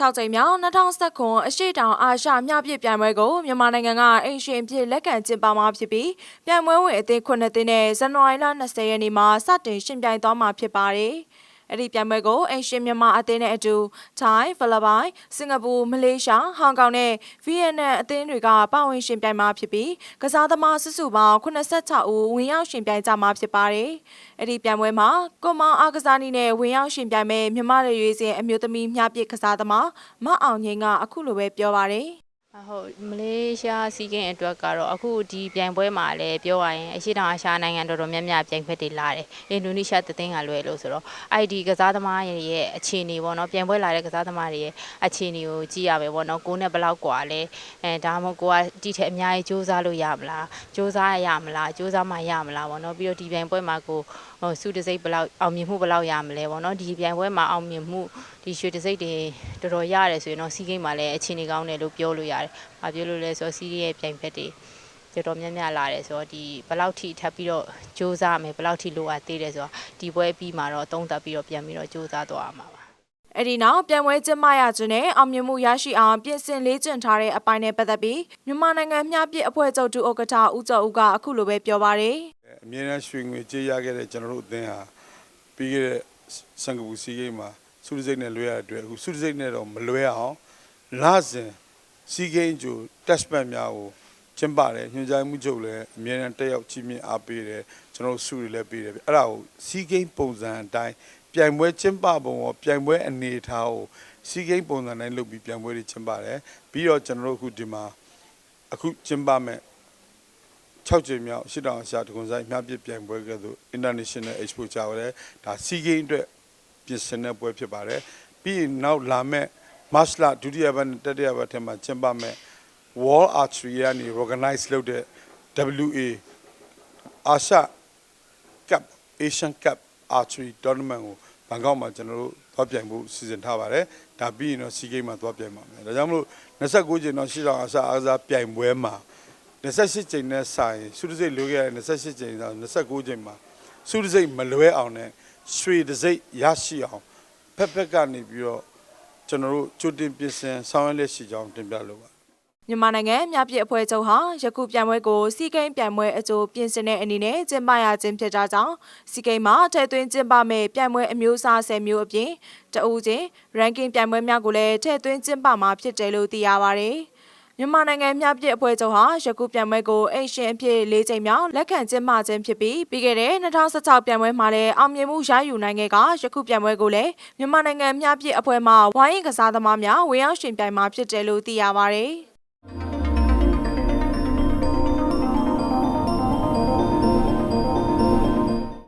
6ကြိမ်မြောက်2019အရှိတောင်အာရှမြပြည့်ပြိုင်ပွဲကိုမြန်မာနိုင်ငံကအိမ်ရှင်အဖြစ်လက်ခံကျင်းပမှာဖြစ်ပြီးပြိုင်ပွဲဝင်အသင်း9သင်းနဲ့ဇန်နဝါရီလ20ရက်နေ့မှာစတင်ရှင်ပြိုင်သွားမှာဖြစ်ပါတယ်။ အဲ့ဒီပြိုင်ပွဲကိုအိမ်ရှင်မြန်မာအသင်းနဲ့အတူထိုင်း၊ဖိလစ်ပိုင်၊စင်ကာပူ၊မလေးရှား၊ဟောင်ကောင်နဲ့ဗီယက်နမ်အသင်းတွေကပါဝင်ရှင်ပြိုင်မှာဖြစ်ပြီးကစားသမားစုစုပေါင်း86ဦးဝင်ရောက်ရှင်ပြိုင်ကြမှာဖြစ်ပါတယ်။အဲ့ဒီပြိုင်ပွဲမှာကိုမောင်အားကစားနည်းနဲ့ဝင်ရောက်ရှင်ပြိုင်မဲ့မြန်မာလူရွေးစင်အမျိုးသမီးမြပြည့်ကစားသမားမအောင်ငိန်ကအခုလိုပဲပြောပါတယ်။အ ဟုတ်မလေးရှားစီးကင်းအတွက်ကတော့အခုဒီပြိုင်ပွဲမှာလည်းပြောရရင်အရှိတောင်အာရှနိုင်ငံတော်တော်များများပြိုင်ဖက်တွေလာတယ်အင်ဒိုနီးရှားသသိန်းကလွယ်လို့ဆိုတော့အဲ့ဒီကစားသမားတွေရဲ့အခြေအနေပေါ့နော်ပြိုင်ပွဲလာတဲ့ကစားသမားတွေရဲ့အခြေအနေကိုကြည့်ရမယ်ပေါ့နော်ကိုယ်နဲ့ဘယ်လောက်กว่าလဲအဲဒါမှမဟုတ်ကိုကတီထက်အများကြီးစူးစမ်းလို့ရမလားစူးစမ်းရမလားစူးစမ်းမှရမလားပေါ့နော်ပြီးတော့ဒီပြိုင်ပွဲမှာကိုဟိုစုတစိတ်ဘယ်လောက်အောင်မြင်မှုဘယ်လောက်ရမလဲပေါ့နော်ဒီပြိုင်ပွဲမှာအောင်မြင်မှု ဒီရွှေတစိတ်တွေတော်တော်ရတယ်ဆိုရင်တော့စီးကိန်းမှာလည်းအခြေအနေကောင်းတယ်လို့ပြောလို့ရတယ်။ဘာပြောလို့လဲဆိုတော့စီးရဲ့ပြိုင်ဖက်တွေတော်တော်များများလာတယ်ဆိုတော့ဒီဘယ်လောက်ထိထပ်ပြီးတော့စူးစမ်းမယ်ဘယ်လောက်ထိလိုအပ်သေးတယ်ဆိုတော့ဒီပွဲပြီးမှာတော့သုံးသပ်ပြီးတော့ပြန်ပြီးတော့စူးစမ်းသွားရမှာပါအဲ့ဒီနောက်ပြန်ပွဲကျင်းပရခြင်းနဲ့အောင်မြင်မှုရရှိအောင်ပြင်ဆင်လေးကျင့်ထားတဲ့အပိုင်းနဲ့ပတ်သက်ပြီးမြန်မာနိုင်ငံမြပြည့်အဖွဲ့ချုပ်တူဥက္ကဋ္ဌဦးကျော်ဦးကအခုလိုပဲပြောပါတယ်အမြဲတမ်းရွှေငွေကြေးရခဲ့တဲ့ကျွန်တော်တို့အသင်းဟာပြီးခဲ့တဲ့စင်ကာပူစီးဂိမ်းမှာ စုစစိတ်နဲ့လွဲရတဲ့အတွက်အခုစုစစိတ်နဲ့တော့မလွဲအောင်လာစဉ်စီးဂိမ်းကျို test match များကိုကျင်းပါတယ်ညွှန်ကြားမှုချုပ်လည်းအမြဲတမ်းတက်ရောက်ချီးမြှင့်အားပေးတယ်ကျွန်တော်တို့စုတွေလည်းပေးတယ်အဲ့ဒါကိုစီးဂိမ်းပုံစံအတိုင်းပြိုင်ပွဲကျင်းပပုံရောပြိုင်ပွဲအနေအထားကိုစီးဂိမ်းပုံစံတိုင်းလုပ်ပြီးပြိုင်ပွဲတွေကျင်းပါတယ်ပြီးတော့ကျွန်တော်တို့အခုဒီမှာအခုကျင်းပမဲ့6ကြိမ်မြောက်ရှစ်တောင်အရှာတကွန်ဆိုင်မြပြစ်ပြိုင်ပွဲကဲ့သို့ International Expo ချာရဲဒါစီဂိမ်းအတွက် ပြင်ဆင်တဲ့ပွဲဖြစ်ပါတယ်ပြီးရင်နောက်လာမဲ့မတ်လဒုတိယပတ်နဲ့တတိယပတ်ထဲမှာကျင်းပမဲ့ Wall Archery ကနေ organize လုပ်တဲ့ WA အာရှ Cup Asian Cup Archery Tournament ကိုဘန်ကောက်မှာကျွန်တော်တို့သွားပြိုင်ဖို့စီစဉ်ထားပါတယ်ဒါပြီးရင်တော့စီဂိမ်းမှာသွားပြိုင်ပါမယ်ဒါကြောင့်မလို့29ကြိမ်တော့ရှစ်တောင်အာရှအားကစားပြိုင်ပွဲမှာ28ကြိမ်နဲ့ဆိုင်စုတစိတ်လိုခဲ့ရတဲ့28ကြိမ်တော့29ကြိမ်မှာစုတစိတ်မလွဲအောင်နဲ့ ရွှေတစိတ်ရရှိအောင်ဖက်ဖက်ကနေပြီးတော့ကျွန်တော်တို့ကြိုတင်ပြင်ဆင်ဆောင်ရွက်လက်ရှိကြောင်းတင်ပြလိုပါမြန်မာနိုင်ငံမြပြည့်အဖွဲ့ချုပ်ဟာယခုပြိုင်ပွဲကိုစီကိန်းပြိုင်ပွဲအကျိုးပြင်ဆင်တဲ့အနေနဲ့ကျင်းပရခြင်းဖြစ်ကြကြောင်းစီကိန်းမှာထည့်သွင်းကျင်းပမဲ့ပြိုင်ပွဲအမျိုးအစား10မျိုးအပြင်တအူးချင်း ranking ပြိုင်ပွဲများကိုလည်းထည့်သွင်းကျင်းပမှာဖြစ်တယ်လို့သိရပါဗျ။ မြန်မာနိုင်ငံမြပြည့်အဖွဲ့ချုပ်ဟာယခုပြိုင်ပွဲကိုအိမ်ရှင်အဖြစ်၄ချိန်မြောက်လက်ခံကျင်းပခြင်းဖြစ်ပြီးပြီးခဲ့တဲ့2016ပြိုင်ပွဲမှာလည်းအောင်မြင်မှုရယူနိုင်ခဲ့ကယခုပြိုင်ပွဲကိုလည်းမြန်မာနိုင်ငံမြပြည့်အဖွဲ့မှဝိုင်းရင်ကစားသမားများဝင်ရောက်ရှင်ပြိုင်မှာဖြစ်တယ်လို့သိရပါဗျ။